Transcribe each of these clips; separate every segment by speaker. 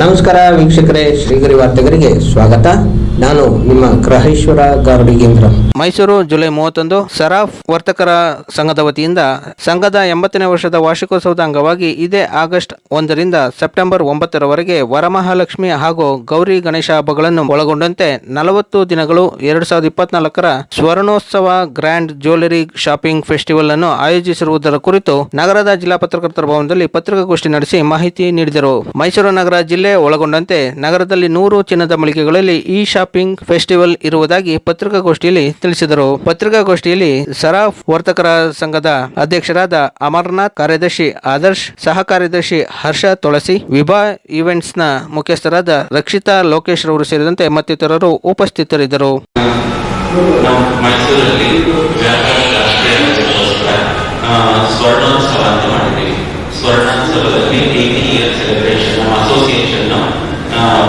Speaker 1: ನಮಸ್ಕಾರ ವೀಕ್ಷಕರೇ, ಶ್ರೀಗರಿ ವಾರ್ತೆಗರಿಗೆ ಸ್ವಾಗತ. ನಾನು ನಿಮ್ಮ ಗ್ರಹೇಶ್ವರ ಗಾರ್ಡಿಗೇಂದ್ರ
Speaker 2: ಮೈಸೂರು ಜುಲೈ ಮೂವತ್ತೊಂದು ಸರಾಫ್ ವರ್ತಕರ ಸಂಘದ ವತಿಯಿಂದ ಸಂಘದ ಎಂಬತ್ತನೇ ವರ್ಷದ ವಾರ್ಷಿಕೋತ್ಸವದ ಅಂಗವಾಗಿ ಇದೇ ಆಗಸ್ಟ್ ಒಂದರಿಂದ ಸೆಪ್ಟೆಂಬರ್ ಒಂಬತ್ತರವರೆಗೆ ವರಮಹಾಲಕ್ಷ್ಮಿ ಹಾಗೂ ಗೌರಿ ಗಣೇಶ ಹಬ್ಬಗಳನ್ನು ಒಳಗೊಂಡಂತೆ ನಲವತ್ತು ದಿನಗಳು ಎರಡು ಸಾವಿರದ ಇಪ್ಪತ್ನಾಲ್ಕರ ಸ್ವರ್ಣೋತ್ಸವ ಗ್ರ್ಯಾಂಡ್ ಜ್ಯುವೆಲರಿ ಶಾಪಿಂಗ್ ಫೆಸ್ಟಿವಲ್ ಅನ್ನು ಆಯೋಜಿಸಿರುವುದರ ಕುರಿತು ನಗರದ ಜಿಲ್ಲಾ ಪತ್ರಕರ್ತರ ಭವನದಲ್ಲಿ ಪತ್ರಿಕಾಗೋಷ್ಠಿ ನಡೆಸಿ ಮಾಹಿತಿ ನೀಡಿದರು. ಮೈಸೂರು ನಗರ ಜಿಲ್ಲೆ ಒಳಗೊಂಡಂತೆ ನಗರದಲ್ಲಿ ನೂರು ಚಿನ್ನದ ಮಳಿಗೆಗಳಲ್ಲಿ ಈ ಶಾಪಿಂಗ್ ಫೆಸ್ಟಿವಲ್ ಇರುವುದಾಗಿ ಪತ್ರಿಕಾಗೋಷ್ಠಿಯಲ್ಲಿ ತಿಳಿಸಿದರು. ಪತ್ರಿಕಾಗೋಷ್ಠಿಯಲ್ಲಿ ಸರಾಫ್ ವರ್ತಕರ ಸಂಘದ ಅಧ್ಯಕ್ಷರಾದ ಅಮರನಾಥ್, ಕಾರ್ಯದರ್ಶಿ ಆದರ್ಶ್ ಸಹ ಕಾರ್ಯದರ್ಶಿ ಹರ್ಷ ತುಳಸಿ, ವಿಭಾ ನ ಮುಖ್ಯಸ್ಥರಾದ ರಕ್ಷಿತಾ ಲೋಕೇಶ್ ರವರು ಸೇರಿದಂತೆ ಮತ್ತಿತರರು ಉಪಸ್ಥಿತರಿದ್ದರು.
Speaker 3: ಸ್ವರ್ಣೋತ್ಸವ ಅಂತ ಮಾಡಿದ್ದೀವಿ. ಸ್ವರ್ಣೋತ್ಸವದಲ್ಲಿ ಏಯ್ಟಿ ಇಯರ್ ಸೆಲೆಬ್ರೇಷನ್ ನಮ್ಮ ಅಸೋಸಿಯೇಷನ್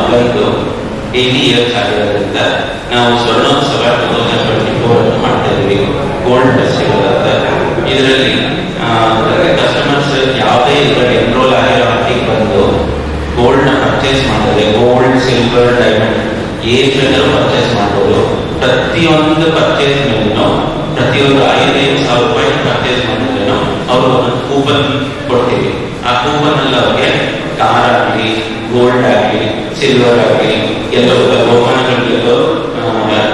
Speaker 3: ಬಂದು ಏಯ್ಟಿ ಇಯರ್ಸ್ ಆಗಿರೋದ್ರಿಂದ ನಾವು ಸ್ವರ್ಣೋತ್ಸವ ಟೂ ತೌಸಂಡ್ ಟ್ವೆಂಟಿ ಫೋರ್ ಅನ್ನು ಮಾಡ್ತಾ ಇದ್ದೀವಿ ಗೋಲ್ಡ್ ಫೆಸ್ಟಿವಲ್ ಅಂತ ಇದರಲ್ಲಿ ಕಸ್ಟಮರ್ಸ್ ಯಾವುದೇ ಇದರಲ್ಲಿ ಎನ್ರೋಲ್ ಆಗಿರೋ ಆರ್ಟಿಗೆ ಬಂದು ಗೋಲ್ಡ್ನ ಪರ್ಚೇಸ್ ಮಾಡಿದ್ರೆ ಗೋಲ್ಡ್ ಸಿಲ್ವರ್ ಡೈಮಂಡ್ ಏನ್ ಬೇಕಾದ್ರೂ ಪರ್ಚೇಸ್ ಮಾಡ್ಬೋದು. ಪ್ರತಿಯೊಂದು ಪರ್ಚೇಸ್ ಮೇಲೂ, ಪ್ರತಿಯೊಂದು ಐದೈದು ಸಾವಿರ ರೂಪಾಯಿ ಪರ್ಚೇಸ್ ಮಾಡಿದ್ರೂ ಅವರು ಒಂದು ಕೂಪನ್ ಕೊಡ್ತೀವಿ ಆ ಕೂಪನ್ ಅಲ್ಲಿ ಅವ್ರಿಗೆ ಕಾರ್ ಆಗಲಿ ಗೋಲ್ಡ್ ಆಗಲಿ ಸಿಲ್ವರ್ ಆಗಲಿ ಎಲ್ಲ ಬಹುಮಾನಗಳಿಗೆಲ್ಲೋ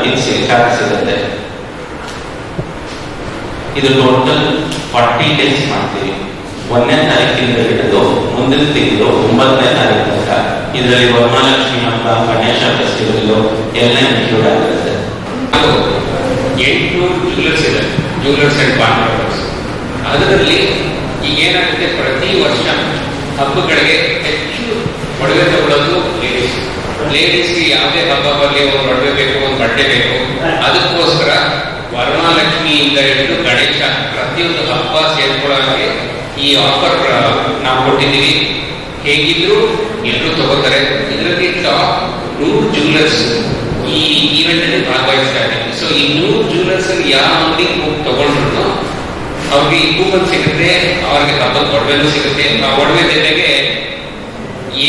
Speaker 3: ಇದು ಚಾರ್ಜ್ ಸಿಗುತ್ತೆ. ಇದು ಟೋಟಲ್ ಫಾರ್ಟಿ ಡೇಸ್ ಮಾಡ್ತೀವಿ. ಒಂದನೇ ತಾರೀಕಿಂದ ಹಿಡಿದು ಮುಂದಿನ ತಿಂಗಳು ಒಂಬತ್ತನೇ ತಾರೀಕು ತನಕ ಇದರಲ್ಲಿ ವರಮಹಾಲಕ್ಷ್ಮಿ ಹಬ್ಬ, ಗಣೇಶ ಫೆಸ್ಟಿವಲ್ ಎಲ್ಲ ಇನ್ಕ್ಲೂಡ್ ಆಗಿರುತ್ತೆ
Speaker 4: ಎಂಟುನೂರು ಜ್ಯುವೆಲರ್ಸ್ ಇದೆ. ಜ್ಯುವೆಲರ್ಸ್ ಅಂಡ್ ಪಾರ್ಟ್ನರ್ಸ್ ಅದರಲ್ಲಿ ಈಗ ಏನಾಗುತ್ತೆ? ಪ್ರತಿ ವರ್ಷ ಹಬ್ಬಗಳಿಗೆ ಹೆಚ್ಚು ಒಡವೆ ತಗೊಳ್ಳೋದು ಲೇಡೀಸ್ ಲೇಡೀಸ್ಗೆ ಯಾವುದೇ ಹಬ್ಬ ಬಗ್ಗೆ ಒಂದು ಒಡವೆ ಬೇಕು, ಒಂದು ಬಟ್ಟೆ ಬೇಕು. ಅದಕ್ಕೋಸ್ಕರ ವರಮಹಾಲಕ್ಷ್ಮಿಯಿಂದ ಹಿಡಿದು ಗಣೇಶ ಪ್ರತಿಯೊಂದು ಹಬ್ಬ ಸೇರ್ಕೊಳ್ಳೋಕೆ ಈ ಆಫರ್ ನಾವು ಕೊಟ್ಟಿದ್ದೀವಿ. ಹೇಗಿದ್ರು ಎಲ್ಲರೂ ತಗೋತಾರೆ. ಇದರಲ್ಲಿ ಟಾಪ್ ನೂರು ಜ್ಯುವೆಲರ್ಸ್ ಈ ಈವೆಂಟ್ ಅಲ್ಲಿ ಭಾಗವಹಿಸ್ತಾ ಇದ್ದೀವಿ ಸೊ ಈ ನೂರು ಜ್ಯುವೆಲರ್ಸ್ ಯಾವ ಅಂಗಡಿ ತಗೊಂಡ್ರು ಅವ್ರಿಗೆ ಈ ಸಿಗುತ್ತೆ, ಅವ್ರಿಗೆ ತಪ್ಪದ ಒಡವೆನೂ ಸಿಗುತ್ತೆ ಆ ಒಡವೆ ಜೊತೆಗೆ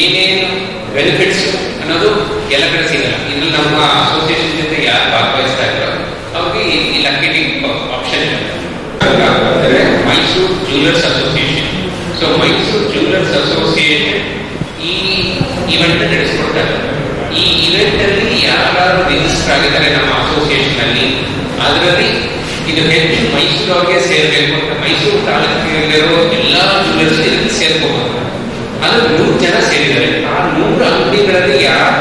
Speaker 4: ಏನೇನು ಬೆನಿಫಿಟ್ಸ್ ಅನ್ನೋದು ಎಲ್ಲ ಕಡೆ ಸಿಗಲ್ಲ. ಇನ್ನು ನಮ್ಮ ಅಸೋಸಿಯೇಷನ್ ಜೊತೆ ಯಾರು ಭಾಗವಹಿಸ್ತಾ ಇದ್ರು ಅವ್ರಿಗೆ ಈ lucky option Mysuru jewellers association so Mysuru jewellers association ಈ ಇವೆಂಟ್ ನಡೆಸ್ಕೊಡ್ತಾರೆ. ಈ ಇವೆಂಟ್ ಅಲ್ಲಿ ಯಾರು ರಿಜಿಸ್ಟರ್ ಆಗಿದ್ದಾರೆ ನಮ್ಮ ಅಸೋಸಿಯೇಷನ್ ಅಲ್ಲಿ, ಅದರಲ್ಲಿ ಇದು ಹೆಚ್ಚು ಮೈಸೂರು ಅವ್ರಿಗೆ ಸೇರ್ಬೇಕು ಅಂತ ಮೈಸೂರು ತಾಲೂಕಿನಲ್ಲಿರೋ ಎಲ್ಲಾ ಜ್ಯುವೆಲರ್ಸ್ ಇದಕ್ಕೆ ಸೇರ್ಕೋಬಹುದು ಅದು ನೂರು ಜನ ಸೇರಿದ್ದಾರೆ. ಆ ನೂರು ಅಂಗಡಿಗಳಲ್ಲಿ ಯಾರು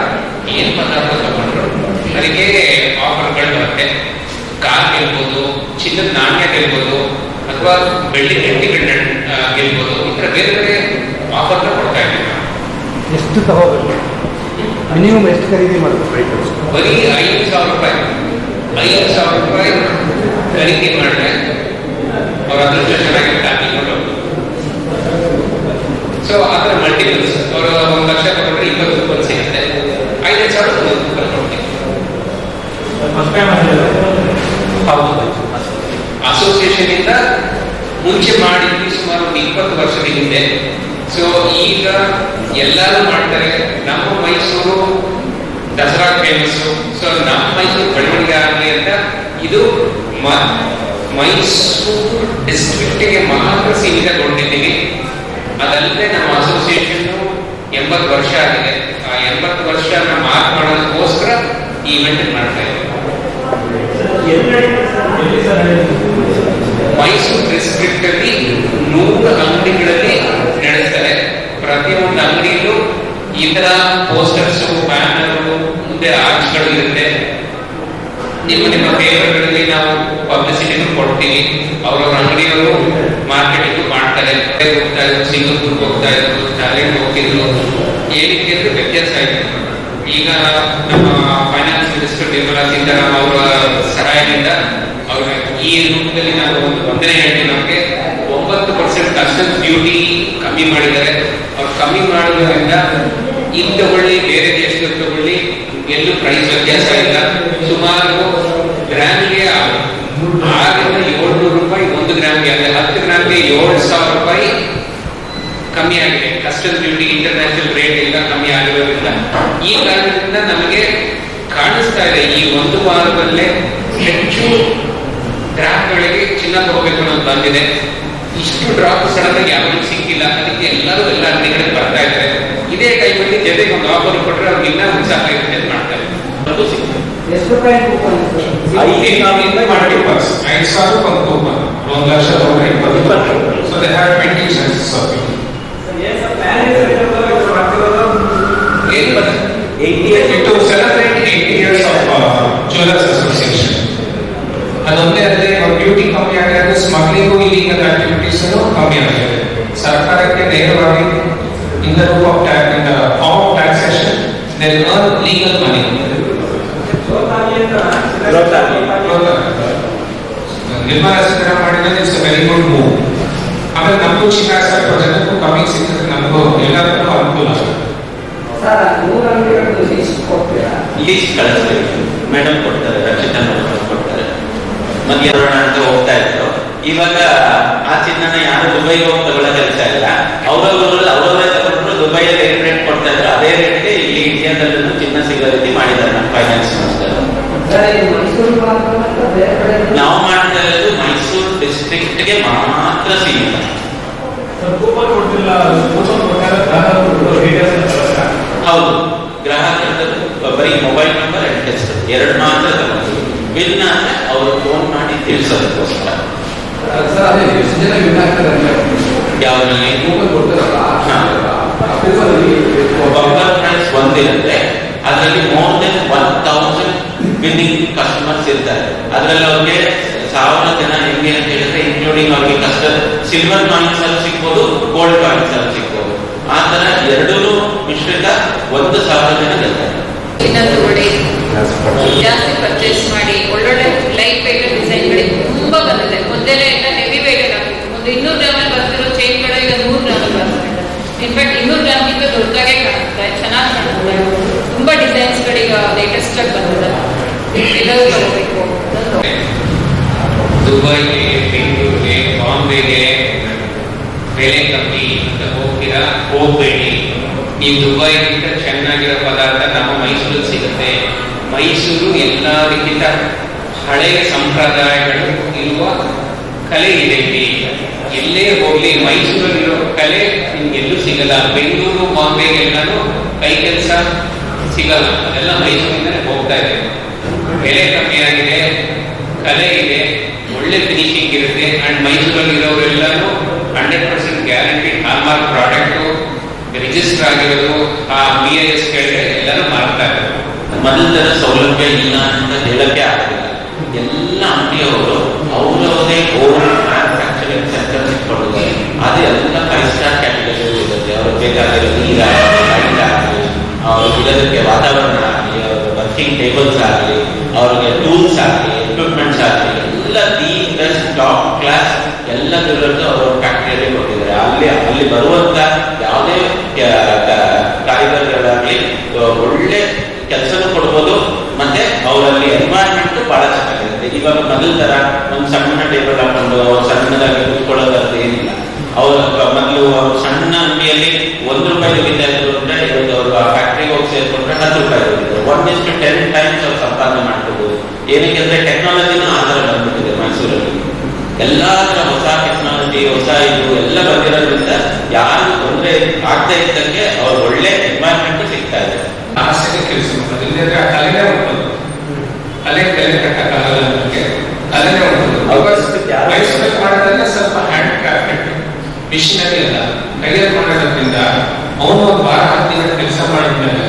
Speaker 4: ಏನ್ ಪದಾರ್ಥ ತಗೊಂಡ್ರು? ಅದಕ್ಕೆ ಆಫರ್ಗಳು ಬರುತ್ತೆ. ಕಾರ್ ಗೆಲ್ಬೋದು ಚಿನ್ನದ ನಾಣ್ಯ ಗೆಲ್ಬೋದು ಅಥವಾ ಬೆಳ್ಳಿ ಗಟ್ಟಿಗಳನ್ನ ಗೆಲ್ಬೋದು ಈ ಥರ ಬೇರೆ ಬೇರೆ ಆಫರ್ನ ಕೊಡ್ತಾ ಇದ್ದೀವಿ.
Speaker 5: ಎಷ್ಟು ತಗೋಬೇಕು ಮಿನಿಮಮ್ ಎಷ್ಟು ಖರೀದಿ ಮಾಡಬೇಕು
Speaker 4: ಬರೀ ಐದು ಸಾವಿರ ರೂಪಾಯಿ. ಐದು ಸಾವಿರ ರೂಪಾಯಿ ಖರೀದಿ ಮಾಡಿದ್ರೆ ಅವರ ಅದೃಷ್ಟ ಚೆನ್ನಾಗಿ ಹಾಕಿಕೊಂಡು ಸೊ ಅದರ ಮಲ್ಟಿಪಲ್ಸ್ ಅವರು ಒಂದು ಲಕ್ಷ ತಗೊಂಡ್ರೆ ಇಪ್ಪತ್ತು ರೂಪಾಯಿ ಸಿಗುತ್ತೆ. ಐದು ಸಾವಿರ ಹೌದು. ಅಸೋಸಿಯೇಷನ್ ಇಂದ ಮುಂಚೆ ಮಾಡಿ ಸುಮಾರು ಒಂದು ಇಪ್ಪತ್ತು ವರ್ಷದ ಹಿಂದೆ. ಸೊ ಈಗ ಎಲ್ಲರೂ ಮಾಡ್ತಾರೆ. ನಮ್ಮ ಮೈಸೂರು ದಸರಾ ಫೇಮಸ್ ಸೊ ನಮ್ಮ ಮೈಸೂರು ಬೆಳವಣಿಗೆ ಆಗಲಿ ಅಂತ ಇದು ಮೈಸೂರು ಡಿಸ್ಟ್ರಿಕ್ಟಿಗೆ ಮಾತ್ರ ಸೀಮಿತಗೊಂಡಿದ್ದೀವಿ. ಅದಲ್ಲದೆ ನಮ್ಮ ಅಸೋಸಿಯೇಷನ್ ಎಂಬತ್ತು ವರ್ಷ ಆಗಿದೆ. ಆ ಎಂಬತ್ತು ವರ್ಷ ಮಾರ್ಕ್ ಮಾಡೋದಕ್ಕೋಸ್ಕರ ಈ ಇವೆಂಟ್ ಮಾಡ್ತಾ ಇದ್ದೀವಿ. ಮೈಸೂರು ಡಿಸ್ಟ್ರಿಕ್ಟ್ ಅಲ್ಲಿ ನೂರು ಅಂಗಡಿಗಳಲ್ಲಿ ನಡೆಸ್ತಾರೆ ಪ್ರತಿಯೊಂದು ಅಂಗಡಿಯಲ್ಲೂ ಈ ತರ ಪೋಸ್ಟರ್ಸ್ ಬ್ಯಾನರ್ ಮುಂದೆ ಆರ್ಟ್ಸ್ಗಳು ಇರುತ್ತೆ. ನಿಮ್ಮ ನಿಮ್ಮ ಪೇಪರ್ಗಳಲ್ಲಿ ನಾವು ಪಬ್ಲಿಸಿಟಿನೂ ಕೊಡ್ತೀವಿ ಅವ್ರವ್ರ ಅಂಗಡಿಯವರು ಮಾರ್ಕೆಟಿಂಗ್ ಮಾಡ್ತಾರೆ ಹೋಗ್ತಾ ಇದ್ರು ಸಿಂಗಪುರ್ ಹೋಗ್ತಾ ಇದ್ರು ಥಾಯ್ಲೆಂಡ್ ಹೋಗ್ತಿದ್ರು. ಏನಕ್ಕೆ ಅಂದ್ರೆ ವ್ಯತ್ಯಾಸ ಇದೆ. ಈಗ ನಮ್ಮ ಫೈನಾನ್ಸ್ ಮಿನಿಸ್ಟರ್ ನಿರ್ಮಲಾ ಸೀತಾರಾಮ್ ಅವರ ಸಹಾಯದಿಂದ ಅವ್ರ ಈ ರೂಪದಲ್ಲಿ ನಾವು ಒಂದು ಒಂದನೇ ಹೇಳಿ ನಮಗೆ, ಒಂಬತ್ತು ಪರ್ಸೆಂಟ್ ಕಸ್ಟಮ್ಸ್ ಡ್ಯೂಟಿ ಕಮ್ಮಿ ಮಾಡಿದ್ದಾರೆ. ಅವ್ರು ಕಮ್ಮಿ ಮಾಡೋದ್ರಿಂದ ಇಲ್ಲಿ ತಗೊಳ್ಳಿ ಬೇರೆ ದೇಶದಲ್ಲಿ ತಗೊಳ್ಳಿ, ಎಲ್ಲೂ ಪ್ರೈಸ್ ವ್ಯತ್ಯಾಸ ಇಲ್ಲ. ಸುಮಾರು ಗ್ರಾಮ್ಗೆ ಆರರಿಂದ ಏಳ್ನೂರು ರೂಪಾಯಿ ಒಂದು ಗ್ರಾಮ್ಗೆ ಅಂದ್ರೆ ಹತ್ತು ಗ್ರಾಮ್ಗೆ ಏಳು ಸಾವಿರ ರೂಪಾಯಿ ಕಮ್ಮಿ ಆಗಿದೆ ಕಸ್ಟಮ್ ಡ್ಯೂಟಿ ಇಂಟರ್ನ್ಯಾಷನಲ್ ರೇಟ್ ಎಲ್ಲ ಕಮ್ಮಿ ಆಗಿರೋದ್ರಿಂದ ಈ ಕಾರಣದಿಂದ ನಮಗೆ ಕಾಣಿಸ್ತಾ ಇದೆ ಈ ಒಂದು ವಾರದಲ್ಲೇ ಹೆಚ್ಚು ಗ್ರಾಹಕಗಳಿಗೆ ಚಿನ್ನ ತಗೋಬೇಕು ಅನ್ನೋದು ಬಂದಿದೆ. ಇಷ್ಟು ಡ್ರಾಪ್ ಸಡನ್ ಆಗಿ ಯಾರಿಗೂ ಸಿಕ್ಕಿಲ್ಲ. ಅದಕ್ಕೆ ಎಲ್ಲರೂ ಎಲ್ಲ ಅಂಗಡಿಗಳಿಗೆ ಬರ್ತಾ ಇದ್ದಾರೆ. ಇದೇ ಟೈಮಲ್ಲಿ ಜೊತೆಗೆ ಒಂದು ಆಫರ್ ಕೊಟ್ಟರೆ ಅವ್ರಿಗೆ ಇನ್ನೂ ಉತ್ಸಾಹ ಇರುತ್ತೆ ಅಂತ ಮಾಡ್ತಾರೆ. ಅದು
Speaker 5: ಕೂಪನ್
Speaker 4: ಐದು
Speaker 6: ಸಾವಿರ ಒಂದು ಕೂಪನ್ ಒಂದು ಲಕ್ಷ ತಗೊಂಡ್ರೆ ಇಪ್ಪತ್ತು.
Speaker 4: So
Speaker 6: they have twenty chances of
Speaker 5: it
Speaker 6: Nirmala Sitharaman ಮಾಡಿದ್ರೆ ಇಟ್ಸ್ ವೆರಿ ಗುಡ್ ಮೂವ್ ಆಮೇಲೆ ನಮಗೂ ಚಿನ್ನ ಸ್ವಲ್ಪ ಜನಕ್ಕೂ ಕಮ್ಮಿ ಸಿಗ್ತದೆ ನಮಗೂ ಎಲ್ಲರಿಗೂ ಅನುಕೂಲ
Speaker 5: ಸರ್ ನೂರ ಅಂಗಡಿಗಳು ಲಿಸ್ಟ್ ಕೊಡ್ತೀರಾ
Speaker 3: ಲೀಸ್ಟ್ ಕಳಿಸ್ಬೇಕು. ಮೇಡಮ್ ಕೊಡ್ತಾರೆ ರಕ್ಷಿತಾ ಕೊಡ್ತಾರೆ ಮಧ್ಯ ಅಂತ ಹೋಗ್ತಾ ಇದ್ರು. ಇವಾಗ ಆ ಚಿನ್ನನ ಯಾರು ದುಬೈಗೆ ಹೋಗಿ ತಗೊಳ್ಳೋ ಕೆಲಸ ಇಲ್ಲ. ಅವರವರಲ್ಲಿ ಅವರವರೇ ತಗೊಂಡ್ರು ದುಬೈಯಲ್ಲಿ ಏನ್ ರೇಟ್ ಕೊಡ್ತಾ ಇದ್ರು ಅದೇ ರೇಟ್ಗೆ ಇಲ್ಲಿ ಇಂಡಿಯಾದಲ್ಲೂ ಚಿನ್ನ ಸಿಗೋ ರೀತಿ ಮಾಡಿದ್ದಾರೆ ನಮ್ಮ ಫೈನಾನ್ಸ್ ಸಂಸ್ಥೆಗಳು ನಾವು ಮಾಡ್ತಾ ಇರೋದು ಮೈಸೂರು ಡಿಸ್ಟ್ರಿಕ್ಟ್ಗೆ ಮಾತ್ರ ಸೀಮಿತ. ಹೌದು. ಬರೀ ಮೊಬೈಲ್ ನಂಬರ್ ಅಂಡ್ ಹೆಸರು ಎರಡು ಮಾತ್ರ ತಗೊಂಡ್ರು ಬಿಲ್ ಅಂದ್ರೆ ಅವರು ಫೋನ್ ಮಾಡಿ ತಿಳಿಸೋದಕ್ಕೋಸ್ಕರ. ಯಾವ್ದ್ರಲ್ಲಿ? ಬಂಪರ್ ಪ್ರೈಸ್ ಒಂದಿರುತ್ತೆ. ಅದರಲ್ಲಿ more than one thousand winning customers ಇರ್ತಾರೆ. ಅದರಲ್ಲಿ ಅವ್ರಿಗೆ ಸಾವಿರ ಜನ ಹೆಂಗೆ ಅಂತ ಹೇಳಿದ್ರೆ ಇನ್ಕ್ಲೂಡಿಂಗ್ ಅವ್ರಿಗೆ ಕಸ್ಟಮರ್ ಸಿಲ್ವರ್ ಕಾಯಿನ್ಸ್ ಅಲ್ಲಿ ಸಿಗ್ಬೋದು ಗೋಲ್ಡ್ ಕಾಯಿನ್ಸ್ ಅಲ್ಲಿ ಸಿಗ್ಬೋದು. ಆ ತರ ಎರಡೂ ಮಿಶ್ರಿತ ಒಂದು ಸಾವಿರ ಜನ ಗೆಲ್ತಾರೆ.
Speaker 7: ಚಿನ್ನ ತಗೊಳ್ಳಿ ಜಾಸ್ತಿ ಪರ್ಚೇಸ್ ಮಾಡಿ ಒಳ್ಳೊಳ್ಳೆ ಲೈಟ್ ವೆಯ್ಟ್ ಡಿಸೈನ್ಗಳಿಗೆ ತುಂಬಾ ಬಂದಿದೆ ಮೊದಲೇ ಎಲ್ಲ ಹೆವಿ ವೆಯ್ಟ್ ಆಗ್ತಿತ್ತು ಒಂದು ಇನ್ನೂರು ಗ್ರಾಮಲ್ಲಿ ಬರ್ತಿರೋ ಚೈನ್ಗಳು ಈಗ ನೂರು ಗ್ರಾಮಲ್ಲಿ ಬರ್ತಿದೆ ಇನ್ಫ್ಯಾಕ್ಟ್ ಇನ್ನೂರು ಗ್ರಾಮ್ಗಿಂತ ದೊಡ್ಡದಾಗೆ ಕಾಣುತ್ತೆ ಚೆನ್ನಾಗಿ ಕಾಣುತ್ತೆ ತುಂಬಾ ಡಿಸೈನ್ಸ್ಗಳೀಗ ಲೇಟೆಸ್ಟ್ ಆಗಿ ಬಂದಿದೆ ಎಲ್ಲರೂ ಬರಬೇಕು ಅದೊಂದು
Speaker 4: ದುಬೈಗೆ ಬೆಂಗಳೂರಿಗೆ ಬಾಂಬೆಗೆ ಬೆಲೆ ಕಮ್ಮಿ ಅಂತ ಹೋಗ್ತೀರಾ ಹೋಗ್ಬೇಡಿ ಈ ದುಬೈಗಿಂತ ಚೆನ್ನಾಗಿರೋ ಪದಾರ್ಥ ನಮ್ಮ ಮೈಸೂರಲ್ಲಿ ಸಿಗುತ್ತೆ. ಮೈಸೂರು ಎಲ್ಲದಕ್ಕಿಂತ ಹಳೆಯ ಸಂಪ್ರದಾಯಗಳು ಇರುವ ಕಲೆ ಇದೆ ಇಲ್ಲಿ. ಎಲ್ಲೇ ಹೋಗ್ಲಿ, ಮೈಸೂರಲ್ಲಿರೋ ಕಲೆ ನಿಮ್ಗೆಲ್ಲೂ ಸಿಗಲ್ಲ. ಬೆಂಗಳೂರು ಬಾಂಬೆಗೆಲ್ಲನೂ ಕೈ ಕೆಲಸ ಸಿಗಲ್ಲ. ಅದೆಲ್ಲ ಮೈಸೂರಿಂದಲೇ ಹೋಗ್ತಾ ಇದೆ. ಬೆಲೆ ಕಮ್ಮಿ ಆಗಿದೆ, ಕಲೆ ಇದೆ, ಒಳ್ಳೆ ಫಿನಿಶಿಂಗ್ ಇರುತ್ತೆ. ಅಂಡ್ ಮೈಸೂರಲ್ಲಿ ಇರೋರೆಲ್ಲರೂ hundred percent guarantee hallmark product register ಆಗಿರೋದು ಆ ಬಿ ಐ ಎಸ್ ಕೇಳಿದ್ರೆ ಎಲ್ಲರೂ ಇದ್ದಾರೆ.
Speaker 3: ಮೊದಲ ಸೌಲಭ್ಯ ಇಲ್ಲ ಅಂತ ಹೇಳಕ್ಕೆ ಆಗಲಿಲ್ಲ ಎಲ್ಲ ಅಂಗಡಿಯವರು ಅವರವರೇ ಓನ್ ಮ್ಯಾನುಫ್ಯಾಕ್ಚರಿಂಗ್ ಸೆಂಟರ್ ಇಟ್ಕೊಂಡಿದ್ದಾರೆ. ಅದು ಎಲ್ಲ ಫೈವ್ ಸ್ಟಾರ್ ಕ್ಯಾಟಗರಿ ಇರುತ್ತೆ. ಅವ್ರಿಗೆ ಬೇಕಾಗಿರೋ ನೀರಾಗಲಿ ಲೈಟ್ ಆಗಲಿ ಅವ್ರಿಗೆ ಇರೋದಕ್ಕೆ ವಾತಾವರಣ ಆಗಲಿ ಅವ್ರ ವರ್ಕಿಂಗ್ ಟೇಬಲ್ಸ್ ಆಗಲಿ, ಅವ್ರಿಗೆ ಟೂಲ್ಸ್ ಆಗಲಿ ಎಕ್ವಿಪ್ಮೆಂಟ್ಸ್ ಆಗಲಿ, ಎಲ್ಲ ದಿ ಬೆಸ್ಟ್ ಟಾಪ್ ಕ್ಲಾಸ್ ಎಲ್ಲದರಲ್ಲೂ ಅವರು ಫ್ಯಾಕ್ಟರಿಯಲ್ಲಿ ಕೊಟ್ಟಿದ್ದಾರೆ. ಅಲ್ಲಿ ಅಲ್ಲಿ ಬರುವಂತ ಯಾವುದೇ ಕಾರಿಡರ್ಗಳಾಗಲಿ ಒಳ್ಳೆ ಕೆಲಸ ಕೊಡ್ಬೋದು. ಮತ್ತೆ ಅವರಲ್ಲಿ ಎನ್ವೈರ್ಮೆಂಟ್ ಬಹಳ ಚೆನ್ನಾಗಿರುತ್ತೆ. ಇವಾಗ ಮೊದಲ ತರ ಒಂದು ಸಣ್ಣ ಟೇಬಲ್ ಹಾಕೊಂಡು ಸಣ್ಣದಾಗಿ ಕೂತ್ಕೊಳ್ಳೋದಂತ ಏನಿಲ್ಲ. ಅವರ ಮೊದಲು ಅವ್ರು ಸಣ್ಣ ಅಂಗಡಿಯಲ್ಲಿ ಒಂದು ರೂಪಾಯಿ ದುಡಿತಾ ಅಂದ್ರೆ ಇವತ್ತು ಅವರು ಆ ಫ್ಯಾಕ್ಟ್ರಿಗೆ ಹೋಗಿ ಸೇರ್ಕೊಂಡ್ರೆ ಹತ್ತು ರೂಪಾಯಿ ದುಡಿತಾರೆ ಒನ್ ಇಷ್ಟು ಟೆನ್ ಟೈಮ್ಸ್ ಅವ್ರು ಸಂಪಾದನೆ ಮಾಡ್ಕೋಬಹುದು ಏನಕ್ಕೆ ಅಂದ್ರೆ ಟೆಕ್ನಾಲಜಿನೂ ಆಧಾರ ಬಂದ್ಬಿಟ್ಟಿದೆ ಮೈಸೂರಲ್ಲಿ. ಎಲ್ಲಾ ತರ ಹೊಸ ಟೆಕ್ನಾಲಜಿ ಹೊಸ ಇದು ಎಲ್ಲ ಬಂದಿರೋದ್ರಿಂದ ಯಾರು ತೊಂದರೆ ಆಗ್ತಾ ಇದ್ದಂಗೆ ಅವ್ರು ಒಳ್ಳೆ ಎನ್ವೈರ್ಮೆಂಟ್ ಸಿಗ್ತಾ ಇದೆ
Speaker 6: ಆಸೆಗೆ ಕೆಲಸ ಮಾಡೋದು ಇಲ್ಲದ್ರೆ ಆ ಕಲೆನೇ ಉಂಟು. ಕಲೆ ಕಲೆ ಕಟ್ಟಕ್ಕಾಗಲ್ಲ ನಮಗೆ ಕಲೆನೇ ಮೈಸೂರಲ್ಲಿ ಮಾಡೋದ್ರಿಂದ ಸ್ವಲ್ಪ ಹ್ಯಾಂಡ್ ಕ್ರಾಫ್ಟೆಡ್ ಮಿಷಿನರಿ ಅಲ್ಲ. ಕೈಯಲ್ಲಿ ಮಾಡೋದ್ರಿಂದ ಅವನು ಒಂದು ವಾರ ಹತ್ತು ಕೆಲಸ ಮಾಡಿದ್ಮೇಲೆ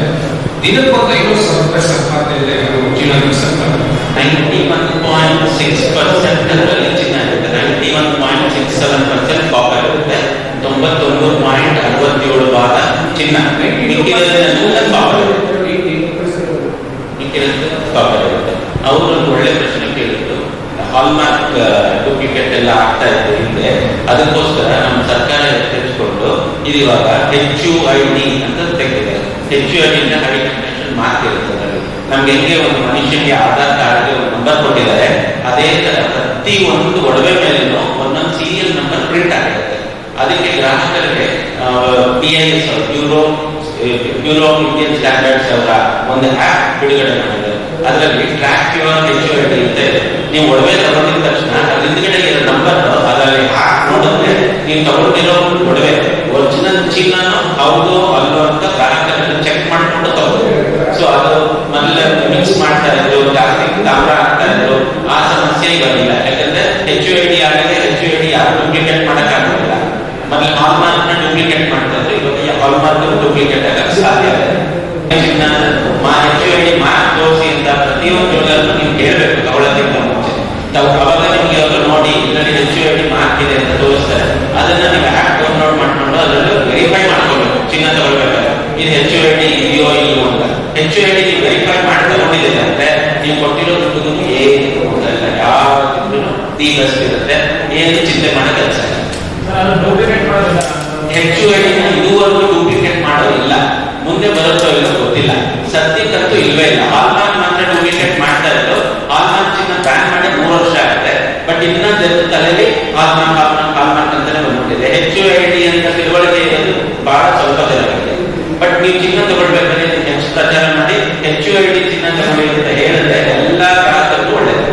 Speaker 6: ದಿನಕ್ಕೊಂದು ಐನೂರು ಸಾವಿರ ರೂಪಾಯಿ ಸಂಪಾದನೆ ಜೀವನ ಸಂಪಾದನೆ.
Speaker 3: Ninety one point six percent ಅದರಲ್ಲಿ ಚಿನ್ನ ಇರುತ್ತೆ ninety one point six seven percent copper ಇರುತ್ತೆ ತೊಂಬತ್ತೊಂದು ಪಾಯಿಂಟ್ ಅರವತ್ತೇಳು ಭಾಗ ಚಿನ್ನ ಮಿಕ್ಕಿರೋದನ್ನೆಲ್ಲ ಕಾಪರ್ ಮಿಕ್ಕಿರೋದು ಕಾಪರ್ ಇರುತ್ತೆ. ಅವರು ಒಂದು ಒಳ್ಳೆ ಪ್ರಶ್ನೆ ಕೇಳಿದ್ರು ಹಾಲ್ಮಾರ್ಕ್ ಡೂಪ್ಲಿಕೇಟ್ ಎಲ್ಲ ಆಗ್ತಾ ಇದೆ ಹಿಂದೆ ಅದಕ್ಕೋಸ್ಕರ ನಮ್ಮ ಸರ್ಕಾರ ಎಚ್ಚರಿಸಿಕೊಂಡು ಇದು ಇವಾಗ ಹೆಚ್ ಯು ಐ ಡಿ ಅಂತ ತೆಗೆದಿದೆ H U I D high identification mark ಇರುತ್ತೆ. ನಮ್ಗೆ ಹೆಂಗೆ ಒಂದು ಮನುಷ್ಯನಿಗೆ ಆಧಾರ್ ಕಾರ್ಡ್ಗೆ ಒಂದು ನಂಬರ್ ಕೊಟ್ಟಿದ್ದಾರೆ ಅದೇ ತರ ಪ್ರತಿ ಒಂದು ಒಡವೆ ಮೇಲೇನು ಒಂದೊಂದು ಸೀರಿಯಲ್ ನಂಬರ್ ಪ್ರಿಂಟ್ ಆಗಿರುತ್ತೆ. ಅದಕ್ಕೆ ಗ್ರಾಹಕರಿಗೆ P I S bureau bureau of Indian standards ಅವರ ಒಂದು ಆಪ್ ಬಿಡುಗಡೆ ಮಾಡಿದ್ದಾರೆ ಅದರಲ್ಲಿ ಟ್ರ್ಯಾಕ್ ಯುವರ್ ಅಂತ ಇದೆ ನೀವು ಒಡವೆ ತಗೊಂಡಿದ ತಕ್ಷಣ ಅದ್ರ ಹಿಂದ್ಗಡೆ ಇರೋ ನಂಬರ್ ಅದರಲ್ಲಿ ಆಪ್ ನೋಡಿದ್ರೆ ನೀವು ತಗೊಂಡಿರೋ ಒಡವೆ ಒರಿಜಿನಲ್ ಚೀಲನ ಹೌದು ಅಲ್ಲೋ ಅಂತ ಗ್ರಾಹಕರನ್ನು ಚೆಕ್ ಮಾಡಿಕೊಂಡು ತಗೋಬೇಕು. ಸೊ ಅದು ಮೊದಲ ಮಿಕ್ಸ್ ಮಾಡ್ತಾ ಇದ್ರು, ಜಾಸ್ತಿ ತಾಮ್ರ ಹಾಕ್ತಾ ಇದ್ರು. ಆ ಸಮಸ್ಯೆ ಬಂದಿಲ್ಲ ಯಾಕಂದ್ರೆ ಹೆಚ್ಚು ಎಡಿ ಐ ಡಿ ಎಡಿ ಯಾರು ಡೂಪ್ಲಿಕೇಟ್ ಮಾಡೋಕ್ಕಾಗೋದಿಲ್ಲ. ಮೊದಲು ಹಾಲ್ಮಾರ್ಕ್ನ ಡೂಪ್ಲಿಕೇಟ್ ಮಾಡ್ತಾ ಇದ್ರು ಇವಾಗ ಹಾಲ್ಮಾರ್ಕ್ ಡೂಪ್ಲಿಕೇಟ್ ಆಗಕ್ಕೆ ಸಾಧ್ಯ ಮಾ ಎಡಿ ಮಾರ್ಕ್ ತೋರಿಸಿ ಅಂತ ಪ್ರತಿಯೊಂದು ಜ್ಯುವೆಲ್ಲರ್ನು ನೀವು ಕೇಳಬೇಕು ತಗೊಳ್ಳೋದಕ್ಕಿಂತ ಮುಂಚೆ ತಾವು ಅವಾಗ ನಿಮಗೆ ಅವರು ನೋಡಿ, ಇದರಲ್ಲಿ ಹೆಚ್ಚುವರಿ ಮಾರ್ಕ್ ಇದೆ ಅಂತ ತೋರಿಸ್ತಾರೆ. ಅದನ್ನ ನೀವು ಆ್ಯಪ್ ಡೌನ್ಲೋಡ್ ಮಾಡ್ಕೊಂಡು ಅದರಲ್ಲಿ ವೆರಿಫೈ ಮಾಡ್ಕೊಳ್ಬೇಕು ಚಿನ್ನ ತಗೊಳ್ಬೇಕಾದ್ರೆ. ಇದು ಹೆಚ್ಚು ಎಡಿ ಇದೆಯೋ ಇಲ್ಲವೋ ಅಂತ. ಹೆಚ್ಚು ಎಡಿ ನೀವು ವೆರಿಫೈ ಮಾಡಿ ತಗೊಂಡಿದ್ದೀರಿ ಅಂದ್ರೆ, ನೀವು ಕೊಟ್ಟಿರೋ ದುಡ್ಡು ಏನು ಇಲ್ಲ ಯಾವ ದುಡ್ಡು ಬೆಸ್ಟ್ ಇರುತ್ತೆ. ಏನು ಚಿಂತೆ ಮಾಡೋ ಕೆಲಸ ಇಲ್ಲ
Speaker 8: ಸರ್ ಅದು ಡೂಪ್ಲಿಕೇಟ್ ಮಾಡೋದಿಲ್ಲ
Speaker 3: ಹೆಚ್ಚು ಎಡಿನ ಇದುವರೆಗೂ ಡೂಪ್ಲಿಕೇಟ್ ಮಾಡೋದಿಲ್ಲ. ಮುಂದೆ ಬರುತ್ತೋ ಇಲ್ಲ ಗೊತ್ತಿಲ್ಲ. ಸದ್ಯಕ್ಕಂತೂ ಇಲ್ವೇ ಇಲ್ಲ. ಹಾಲ್ಮಾರ್ಕ್ ಮಾತ್ರ ಡೂಪ್ಲಿಕೇಟ್ ಮಾಡ್ತಾ ಇದ್ರು ಹಾಲ್ಮಾರ್ಕ್ ಚಿನ್ನ ಬ್ಯಾನ್ ಮಾಡಿ ಮೂರು ವರ್ಷ ಆಗುತ್ತೆ ಬಟ್ ಇನ್ನ ಜನರ ತಲೆಯಲ್ಲಿ ಹಾಲ್ಮಾರ್ಕ್ ಹಾಲ್ಮಾರ್ಕ್ ಹಾಲ್ಮಾರ್ಕ್ ಅಂತಾನೆ ಬಂದ್ಬಿಟ್ಟಿದೆ ಹೆಚ್ಚು ಎಡಿ ಅಂತ ತಿಳುವಳಿಕೆ ಇರೋದು ಬಹಳ ಸ್ವಲ್ಪ ಜನರಿಗೆ ಬಟ್ ನೀವು ಚಿನ್ನ ತಗೊಳ್ಬೇಕಾದ್ರೆ ಇದನ್ನ ಹೆಚ್ಚು ಪ್ರಚಾರ ಮಾಡಿ ಹೆಚ್ಚು ಎಡಿ ಚಿನ್ನ ತಗೊಳ್ಳಿ ಅಂತ ಹೇಳಿದ್ರೆ ಎಲ್ಲಾ ಗ್ರಾಹಕರಿಗೂ ಒಳ್ಳೆಯದು